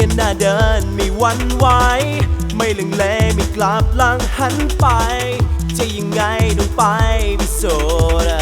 ยนหน้าเดินไม่วันไหวไม่ลังเลไม่กลับลังหันไป จะยังไงต้องไปพิสูจน์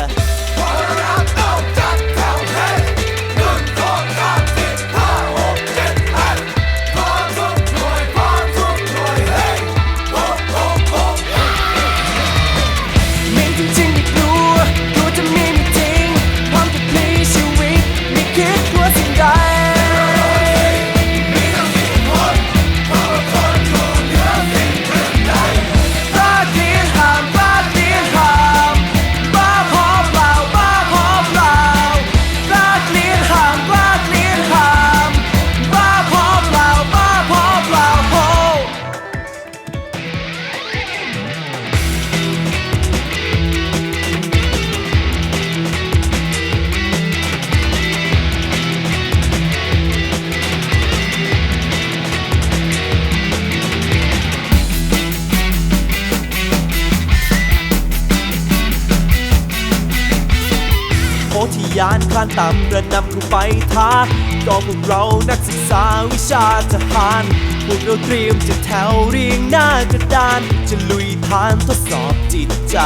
ที่ยานคลานต่ำระนำเข้าไปท้าก็พวกเรานักศึกษาวิชาทหาร พวกเราเตรียมจะแถวเรียงหน้ากระดาน จะลุยทานทดสอบจิตใจ